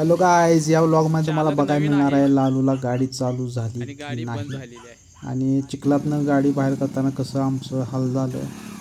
Hello guys या व्लॉगमध्ये तुम्हाला बघायला मिळणार आहे. लालूला गाडी चालू झाली नाही. झालेली आहे. आणि चिखलातनं गाडी बाहेर करताना कसं आमचं हाल झालं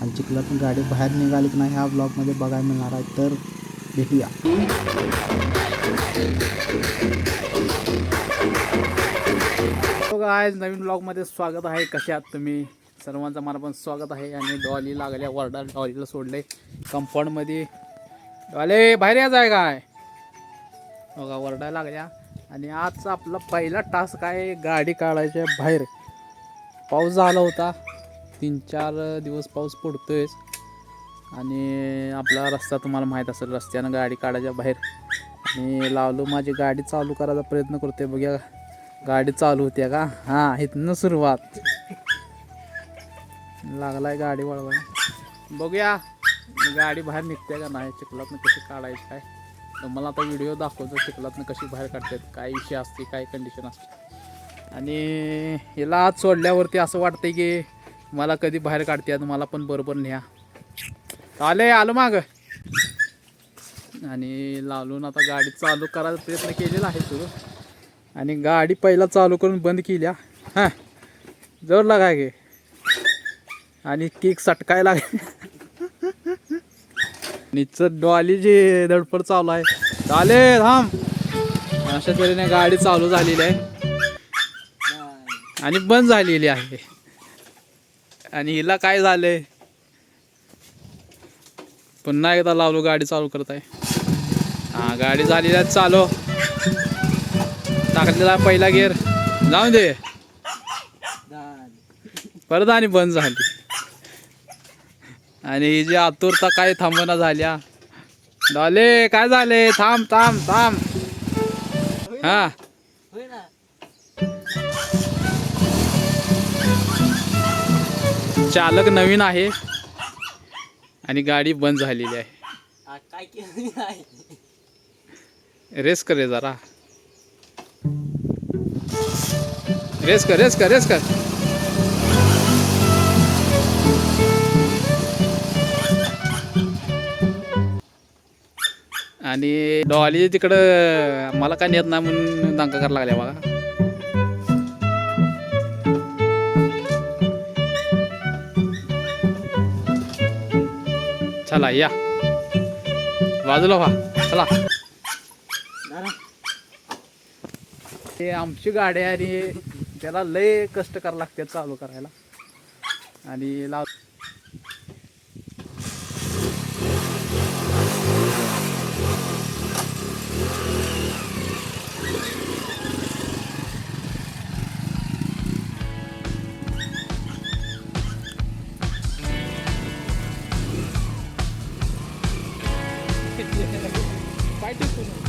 आणि चिखलातून गाडी बाहेर निघाली की नाही ह्या ब्लॉगमध्ये बघायला मिळणार आहे. तर भेटूया. आज नवीन ब्लॉगमध्ये स्वागत आहे. कसे आहात तुम्ही? सर्वांचं मला पण स्वागत आहे. आणि डॉली लागल्या वरडा डॉलीला सोडले कंपाऊंडमध्ये डॉले बाहेर यायचं आहे काय? बघा ओरडायला लागल्या. आणि आजचा आपला पहिला टास्क आहे गाडी काढायच्या बाहेर. पाऊस झाला होता. तीन चार दिवस पाऊस पडतोयच आणि आपला रस्ता तुम्हाला माहीत असेल रस्त्यानं गाडी काढायच्या बाहेर. आणि लावलो माझी गाडी चालू करायचा प्रयत्न करतोय. बघूया गाडी चालू होत्या का? हां इथनं सुरुवात. लागलाय गाडी वळवाय बघूया गाडी बाहेर निघते का नाही चिखलात कशी काढायची काय. तर मला आता व्हिडिओ दाखवतो चिखलातनं कशी बाहेर काढतात काय विषय असते काय कंडिशन असते. आणि हिला आज सोडल्यावरती असं वाटतंय की मला कधी बाहेर काढते मला पण बरोबर न्या. आले आलो माग. आणि लालून आता गाडी चालू करायचा प्रयत्न केलेला आहे सुरू आणि गाडी पहिला चालू करून बंद केल्या. हां. जोर लागाय गे? आणि केक सटकाय लागे निचं डॉली जी धडपड चालू आहे. चाले थांब. अशा तऱ्हेने गाडी चालू झालेली आहे. आणि बंद झालेली आहे. आणि हिला काय झालंय? पुन्हा एकदा लावलो गाडी चालू करत आहे. हा गाडी झालेली आहे चालू. टाकलेला पहिला गेअर जाऊन दे. परत आणि बंद झाली. आणि ही जी आतुरता काय थांबना झाल्या. डॉले काय झाले? थांब थांब थांब. हा. चालक नवीन आहे. आणि गाडी बंद झालेली आहे. रेस कर रे जरा. रेस कर रेस कर रेस कर. आणि डॉली तिकडं मला काय नेत नाही म्हणून दंका करायला लागल्या बघा. चला या. बाजूला व्हा. चला. ते आमची गाडी आणि त्याला लय कष्ट करावं लागते चालू करायला. आणि लाव I do too.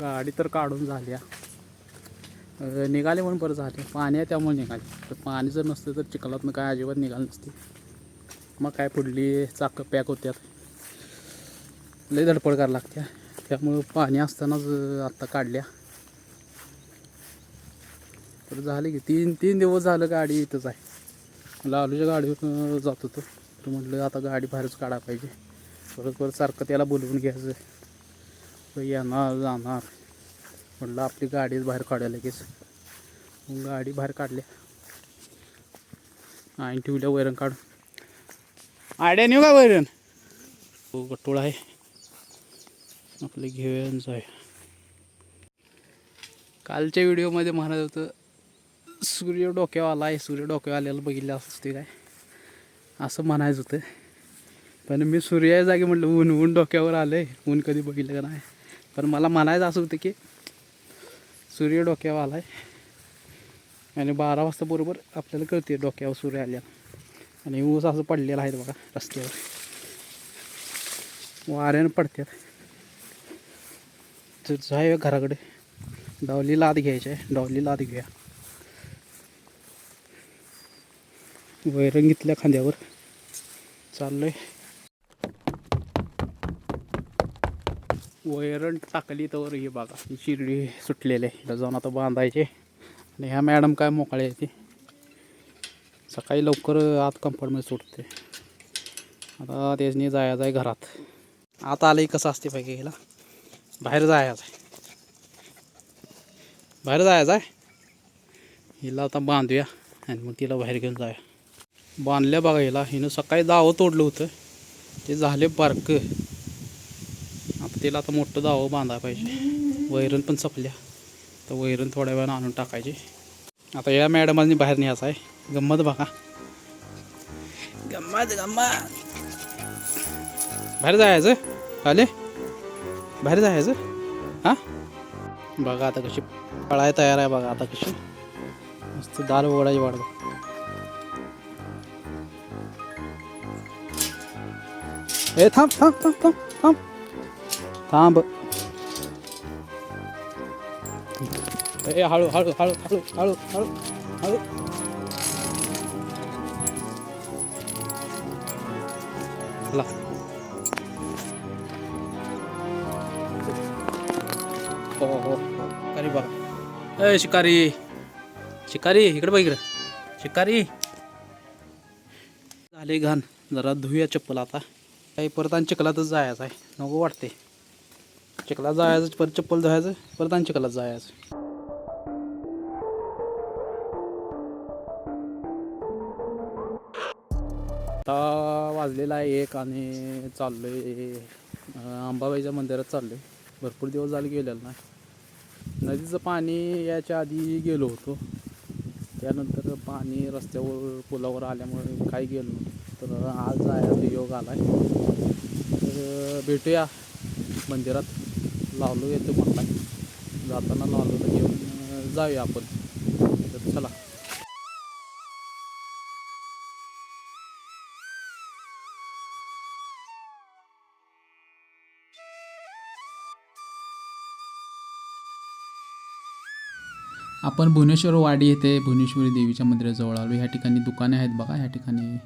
गाडी तर काढून झाल्या निघाले म्हणून बरं झाले. पाणी आहे त्यामुळे निघाले. तर पाणी जर नसतं तर चिखलातनं काय अजिबात निघालं नसते. मग काय पुढली चाकं पॅक होत्यात. लई धडपड करायला लागत्या. त्यामुळं पाणी असतानाच आत्ता काढल्या. तर झाले की तीन तीन दिवस झालं गाडी इथंच आहे. लालूच्या गाडीवर जात होतो. तर म्हटलं आता गाडी बाहेरच काढायला पाहिजे. परत परत सारखं त्याला बोलवून घ्यायचं. तो येणार जाणार म्हटलं आपली गाडीच बाहेर काढायला लगेच. मग गाडी बाहेर काढल्या आणि ठेवल्या वैरण काढून. आयडिया नेऊ हो का वैरण? हो गट्टोळ आहे. आपलं घेऊया आहे कालच्या व्हिडिओमध्ये म्हणत होतं सूर्य डोक्यावर आला आहे सूर्य डोक्यावर बघितलं असते काय? असं म्हणायचं होतं. पण मी सूर्या जागी म्हटलं ऊन ऊन डोक्यावर आलं आहे ऊन कधी बघितलं का नाही? पण मला म्हणायचं असं होतं की सूर्य डोक्यावर आला आहे आणि बारा वाजता बरोबर आपल्याला कळते डोक्यावर सूर्य आल्या आणि ऊस असं पडलेलं आहे बघा रस्त्यावर. वाऱ्यानं पडतात तर घराकडे. डावली लाद घ्यायची आहे. डावली लाद घ्या वैरण घेतल्या खांद्यावर. आहे वैरण टाकली तर हे बघा ही शिर्डी सुटलेली आहे. हिला जाऊन आता बांधायचे. आणि ह्या मॅडम काय मोकळ्या आहे ती. सकाळी लवकर आत कम्फर्टमध्ये सुटते. आता त्याने जायचं आहे घरात. आता आलंही कसं असते पाहिजे हिला बाहेर जायचं आहे बाहेर जायचं आहे हिला आता बांधूया आणि मग तिला बाहेर घेऊन जाऊया. बांधल्या बघा हिला. हिनं सकाळी दावं तोडलं होतं. ते झाले बारकं. तिला आता मोठं दावं बांधायला पाहिजे. वैरण पण सपल्या. तर वैरण थोड्या वेळानं आणून टाकायची. आता या मॅडमांनी बाहेर न्यायचं आहे. गंमत बघा. गंमत गंमत. बाहेर जायचं? आले? बाहेर जायचं? हां? बघा आता कशी पळाय तयार आहे बघा आता कशी. मस्त दार उघडायची बघ. ए थांब थांब थांब थांब थांब. थांब. ए हळू हळू हळू हळू हळू हळू हळू. चला हो, हो हो शिकारी बघा. ए शिकारी. शिकारी इकडे बघ इकडे. शिकारी. झाले घाण. जरा धुया चप्पल आता. काही परत आणि चिखलातच जायचं आहे. नको वाटते चिखला जायचं परत चप्पल धुवायचं परत आणि चिखलात जायचं. आता वाजलेला आहे एक आणि चाललो आहे अंबाबाईच्या मंदिरात चाललोय. भरपूर दिवस झाले गेलेलं नाही. नदीचं पाणी याच्या आधी गेलो होतो. त्यानंतर पाणी रस्त्यावर पुलावर आल्यामुळे काही गेलो तर आज जायचा योग आला आहे तर भेटूया मंदिरात. लावलो येतो म्हटला जाताना लावलो घेऊन जाऊया आपण. तर चला. आपण भुवनेश्वर वाडी येथे भुवनेश्वरी देवीच्या मंदिराजवळ आलो. ह्या ठिकाणी दुकाने आहेत बघा. ह्या ठिकाणी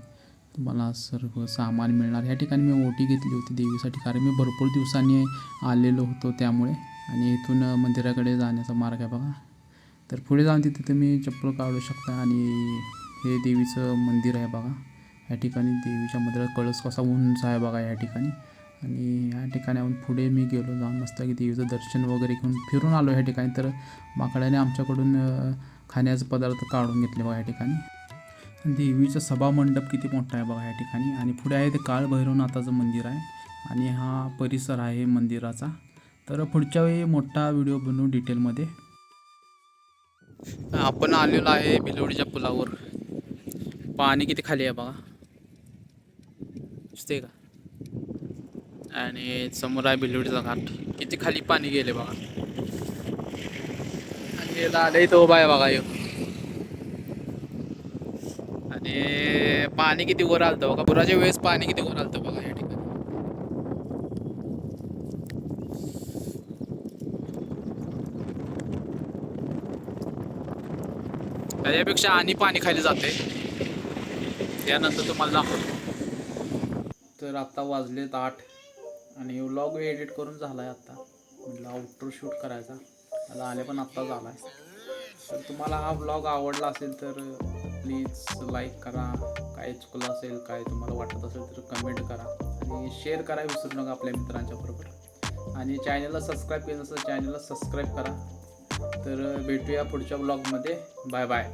तुम्हाला सर्व सामान मिळणार. ह्या ठिकाणी मी ओटी घेतली होती देवीसाठी कारण मी भरपूर दिवसांनी आलेलो होतो त्यामुळे. आणि इथून मंदिराकडे जाण्याचा मार्ग आहे बघा. तर पुढे जाऊन तिथे तुम्ही चप्पल काढू शकता आणि हे देवीचं मंदिर आहे बघा. ह्या ठिकाणी देवीच्या मंदिरात कळस कसा उंच आहे बघा या ठिकाणी. आणि या ठिकाणी आपण पुढे मी गेलो जाऊन मस्त की देवीचं दर्शन वगैरे घेऊन फिरून आलो ह्या ठिकाणी. तर माकड्याने आमच्याकडून खाण्याचे पदार्थ काढून घेतले बघा या ठिकाणी. देवीचं सभामंडप किती मोठा आहे बघा या ठिकाणी. आणि पुढे आहे ते काळ भैरवनाथाचं मंदिर आहे. आणि हा परिसर आहे मंदिराचा. तर पुढच्या वेळी मोठा व्हिडिओ बनवू डिटेलमध्ये. आपण आलेलो आहे बिलोडीच्या पुलावर. पाणी किती खाली आहे बघा. दिसते का? आणि समोर आहे बिलोडीचा घाट. किती खाली पाणी गेले बघा. आणि लालही तो उभा आहे बघा येऊ म्हणजे पाणी किती वर आलतं बघा. पुराच्या वेळेस पाणी किती वर आलतं बघा या ठिकाणी. त्याच्यापेक्षा आणि पाणी खाली जाते. त्यानंतर तुम्हाला दाखवतो. तर आत्ता वाजलेत आठ. आणि व्लॉग एडिट करून झाला आहे आत्ता म्हटलं आउटर शूट करायचा. मला आले पण आत्ता झाला आहे तर तुम्हाला हा व्लॉग आवडला असेल तर प्लीज लाईक करा. काय चुकलं असेल काय तुम्हाला वाटत असेल तर कमेंट करा. आणि शेअर करा विसरू नका आपल्या मित्रांच्या बरोबर. आणि चॅनलला सबस्क्राईब केलं असेल चॅनलला सबस्क्राईब करा. तर भेटूया पुढच्या ब्लॉगमध्ये बाय बाय